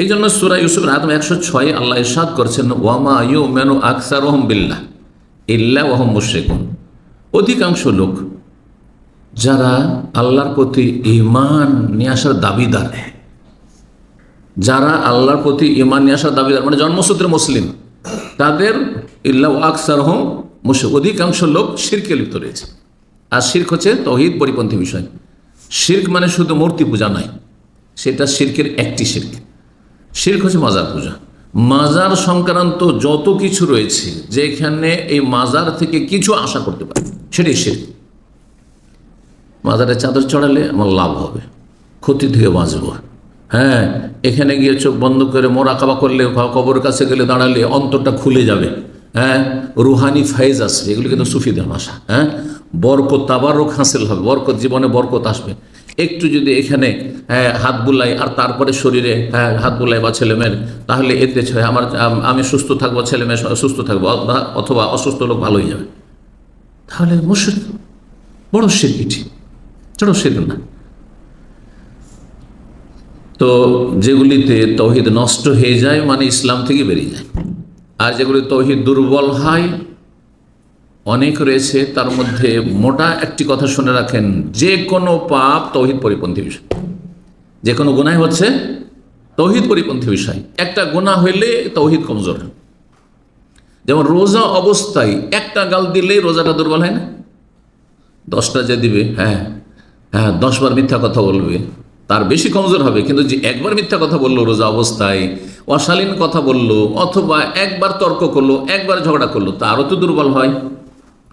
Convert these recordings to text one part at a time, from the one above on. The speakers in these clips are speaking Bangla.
এই জন্য সুরা ইউসুফ আদম একশো ছয় আল্লাহ ইরশাদ করছেন, ওয়ামা ইউ মেনু আকসার ওহম বিল্লাহ ইল্লা ওহম মুশ্রিকুন। অধিকাংশ লোক যারা আল্লাহর প্রতি ইমান নিয়ে আসার দাবিদার, যারা আল্লাহর প্রতি ইমান নিয়ে আসার দাবিদার মানে জন্মসূত্রে মুসলিম, তাদের ইল্লা আকসার হোম মুশরিক অধিকাংশ লোক শিরকে লিপ্ত রয়েছে। আর শির্ক হচ্ছে তহিদ পরিপন্থী বিষয়। শির্ক মানে শুধু মূর্তি পূজা নয়, সেটা শির্কের একটি শির্ক। শির্ক হচ্ছে মাজার পূজা। মাজার সংক্রান্ত যত কিছু রয়েছে, যেখানে এই মাজার থেকে কিছু আশা করতে পারে, সেটাই শির্ক। মাজারে চাদর চড়ালে আমার লাভ হবে, ক্ষতি থেকে বাঁচবো। হ্যাঁ এখানে গিয়ে চোখ বন্ধ করে মোরাকাবা করলে কবর কাছে গেলে দাঁড়ালে অন্তরটা খুলে যাবে। হ্যাঁ রুহানি ফাইজ আসবে এগুলো কিন্তু সুফিদের ভাষা। হ্যাঁ বরকত আবারও হাসিল হবে, বরকত জীবনে বরকত আসবে। একটু যদি এখানে হ্যাঁ, হাত বুলাই আর তারপরে শরীরে হ্যাঁ হাত বুলাই বা ছেলেমেয়ের তাহলে এতে ছ- আমার আমি সুস্থ থাকব ছেলে মেয়ে সুস্থ থাকব অথবা- অসুস্থ লোক ভালোই যাবে। তাহলে মুশরিক বড় শিরকিটি ছোট শিরক না। তো যেগুলিতে তৌহিদ নষ্ট হয়ে যায় মানে ইসলাম থেকে বেরিয়ে যায়। আর যেগুলি তৌহিদ দুর্বল হয় অনেক রয়েছে, তার মধ্যে মোটা একটি কথা শুনে রাখেন, যে কোনো পাপ তৌহিদ পরিপন্থী বিষয়। যে কোনো গুণাই হচ্ছে তৌহিদ পরিপন্থী বিষয়। একটা গুণা হইলে তৌহিদ কমজোর। হয় যেমন রোজা অবস্থায় একটা গাল দিলেই রোজাটা দুর্বল হয় না? দশটা যে দিবে হ্যাঁ হ্যাঁ দশবার মিথ্যা কথা বলবে, তার বেশি কমজোর হবে। কিন্তু যে একবার মিথ্যা কথা বলল রোজা অবস্থায়, অশালীন কথা বলল, অথবা একবার তর্ক করল, একবার ঝগড়া করল, তারও তো দুর্বল হয়।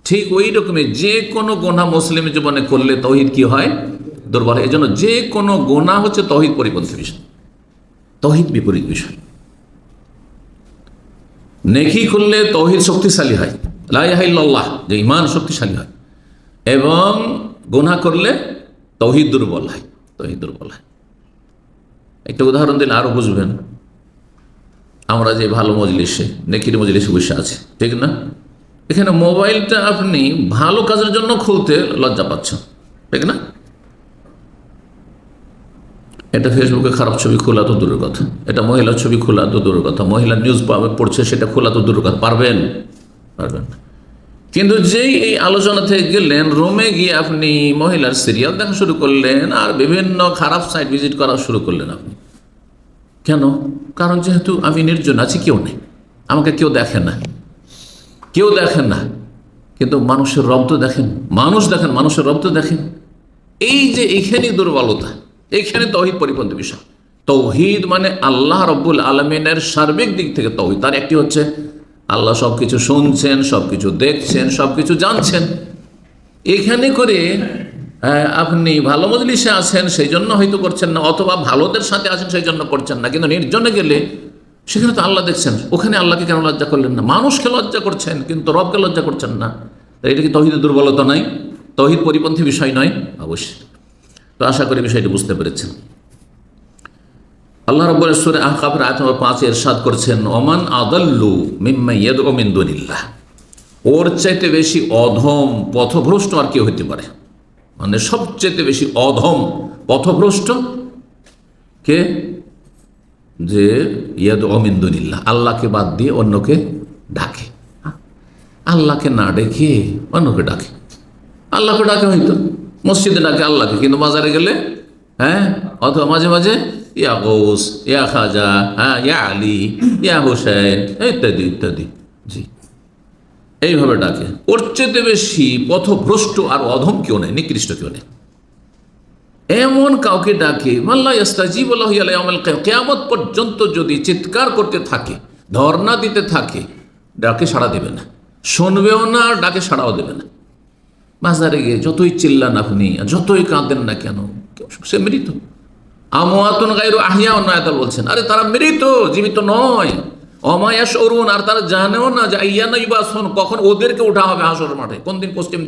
ঠিক ওই রকমের যে কোনো গোনা মুসলিম জীবনে করলে তহিদ কি হয়? দুর্বল হয়। এই জন্য যে কোনো গোনা হচ্ছে তহিদ পরিপন্থী বিষয়। তহিদ বিপরীত বিষয়। নেকি করলে তহিদ শক্তিশালী হয়। লাইহাইল্লাহ যে ইমান শক্তিশালী হয়। এবং গোনা করলে তহিদ দুর্বল হয়। তহিদ দুর্বল হয়। একটা উদাহরণ দিলে আরও বুঝবেন। আমরা যে ভালো মজলিসে, নেকির মজলিসে বসে আছি, ঠিক না? এখানে মোবাইলটা আপনি ভালো কাজের জন্য খুলতে লজ্জা পাচ্ছেন, ঠিক না? এটা ফেসবুকে খারাপ ছবি খোলা তো দূরের কথা, এটা মহিলার ছবি খোলা তো দূরের কথা মহিলার নিউজ পাবে পড়ছে সেটা খোলা তো দূরের কথা, পারবেন? পারবেন কিন্তু যেই এই আলোচনা থেকে গেলেন, রোমে গিয়ে আপনি মহিলার সিরিয়াল দেখা শুরু করলেন আর বিভিন্ন খারাপ সাইট ভিজিট করা শুরু করলেন আপনি। কেন? কারণ যেহেতু আমি নির্জন আছি, কেউ নেই, আমাকে কেউ দেখে না। কেউ দেখেন না কিন্তু মানুষের রব তো দেখেন মানুষ দেখেন মানুষের রব তো দেখেন। এই যে এইখানেই দুর্বলতা এইখানে তহিদ পরিপন্থী বিষয়। তৌহিদ মানে আল্লাহ রব্বুল আলমিনের সার্বিক দিক থেকে তৌহিদ। তার একটি হচ্ছে আল্লাহ সব কিছু শুনছেন সব কিছু দেখছেন সব কিছু জানছেন। এখানে করে আহ, আপনি ভালো মজলিসে আছেন সেই জন্য হয়তো করছেন না অথবা ভালোদের সাথে আছেন সেই জন্য করছেন না। কিন্তু নির্জনে গেলে সেখানে তো আল্লাহ দেখছেন। ওখানে আল্লাহকে কেন লজ্জা করলেন না? মানুষকে লজ্জা করছেন, কিন্তু রবকে লজ্জা করছেন না। এটা কি তহিদের দুর্বলতা নয়? তহিদ পরিপন্থী বিষয় নয়? অবশ্যই। তো আশা করি বিষয়টি বুঝতে পেরেছেন। আল্লাহ রব্বুল সুরে আহকাবের আয়াত নম্বর পাঁচে এরশাদ করছেন, ওমান আদাল্লু মিম্মা ইয়াদউ ওর চাইতে বেশি অধম পথভ্রষ্ট আর কেউ হতে পারে। মানে সবচেয়ে বেশি অধম পথভ্রষ্ট কে? যে ইয়াদ অমিন্দুনিল্লাহ, আল্লাহকে বাদ দিয়ে অন্যকে ডাকে। আল্লাহকে না ডেকে অন্যকে ডাকে। আল্লাহকে ডাকে হয়তো, মসজিদে ডাকে আল্লাহকে, কিন্তু বাজারে গেলে হ্যাঁ? অথবা মাঝে মাঝে, ইয়া গৌস, ইয়া খাজা হ্যাঁ ইয়া আলী, ইয়া হোসেন ইত্যাদি ইত্যাদি। জি। এইভাবে ডাকে। ওর চেয়ে বেশি পথভ্রষ্ট আর অধম কেউ নেই, নিকৃষ্ট কেউ নেই। এমন কাউকে ডাকে, মাল্লা কেয়ামত পর্যন্ত যদি চিৎকার করতে থাকে, ধর্ণা দিতে থাকে, ডাকে সাড়া দেবে না। শুনবেও না, আর ডাকে সাড়াও দেবে না। বাজারে গিয়ে যতই চিল্লান আপনি যতই কাঁদেন না কেন সে মৃত। আমোয়াতুন গাইরু আহিয়া অন্যায়তা বলছেন, আরে তারা মৃত, জীবিত নয়। অমায়াস অরুণ আর তারা জানেও না যে ইয়া নই বা শোন কখন ওদেরকে উঠা হবে হাসর মাঠে। কোন দিন পশ্চিম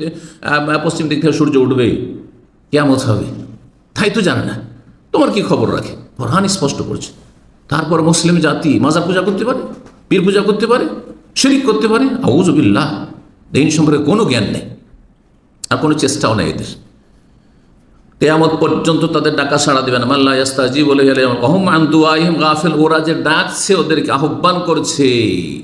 পশ্চিম দিক থেকে সূর্য উঠবে? কেমন হবে। তাই তো জানে না। তোমার কি খবর রাখে? কোরআন স্পষ্ট করছে। তারপর মুসলিম জাতি মাজার পূজা করতে পারে, পীর পূজা করতে পারে, শিরিক করতে পারে আউজবিল্লাহ দিন সম্পর্কে কোনো জ্ঞান নেই। আর কোনো চেষ্টাও নেই এদের। কেয়ামত পর্যন্ত তাদের ডাকা সাড়া দেবে না। মাল্লা ইয়াস্তাজি বলে গেলে অহম আন্দুয়াহিম গাফেল। ওরা যে ডাকছে, ওদেরকে আহ্বান করছে,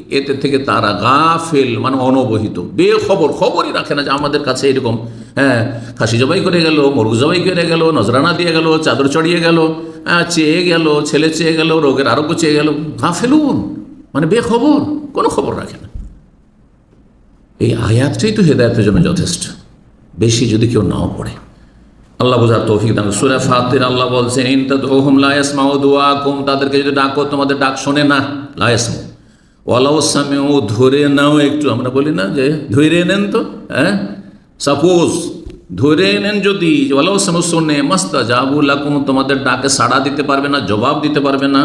এতে থেকে তারা গাফেল মানে অনবহিত। বেখবর, খবরই রাখে না যে আমাদের কাছে এরকম হ্যাঁ খাসি জবাই করে গেল মরু জবাই করে গেল নজরানা দিয়ে গেল চাদর চড়িয়ে গেল হ্যাঁ, চেয়ে গেল ছেলে চেয়ে গেল রোগের আরোগ্য চেয়ে গেল ঘা ফেলুন মানে বেখবর কোনো খবর রাখে না। এই আয়াতটাই তো হেদায়তের জন্য যথেষ্ট। বেশি যদি কেউ নাও পড়ে। আল্লাহ বোঝার তৌফিক দান সুরা ফাতির আল্লাহ বলছেন ইনতাদ ওহম দোয়া দুআকুম তাদেরকে যদি ডাকো তোমাদের ডাক শোনে না লায়াসমু ওয়ালাউ সামিউ ধরে নাও একটু আমরা বলি না যে ধরে নেন তো হ্যাঁ? সাপোজ ধরে নেন যদি ওয়ালাউ সামু শোনে, মাস্তা জাবু লাকুম, তোমাদের ডাকে সাড়া দিতে পারবে না, জবাব দিতে পারবে না।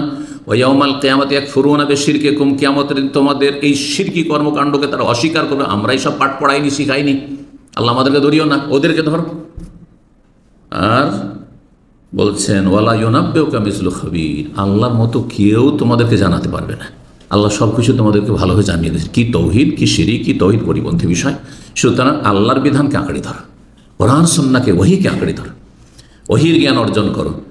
ওয়াউমাল কেয়ামত এক ফুরুনা বে শিরকে কুম কেয়ামতের তোমাদের এই শিরকি কর্মকাণ্ডকে তারা অস্বীকার করবে। আমরাই সব পাঠ পড়াইনি, শিখাইনি। আল্লাহ আমাদেরকে ধরিও না, ওদেরকে ধরো। আর বলছেন, ওয়ালা ইউনাব্বেও কামিজুল খবির। আল্লাহর মতো কেউ তোমাদেরকে জানাতে পারবে না। আল্লাহ সব কিছু তোমাদেরকে ভালোভাবে জানিয়ে দিয়েছে কী তৌহিদ, কি সিঁড়ি কি তৌহিদ পরিপন্থী বিষয়। সুতরাং আল্লাহর বিধানকে আঁকড়ে ধরো। কোরআন, সন্নাকে ওহিকে আঁকড়ে ধরো। ওহির জ্ঞান অর্জন করো।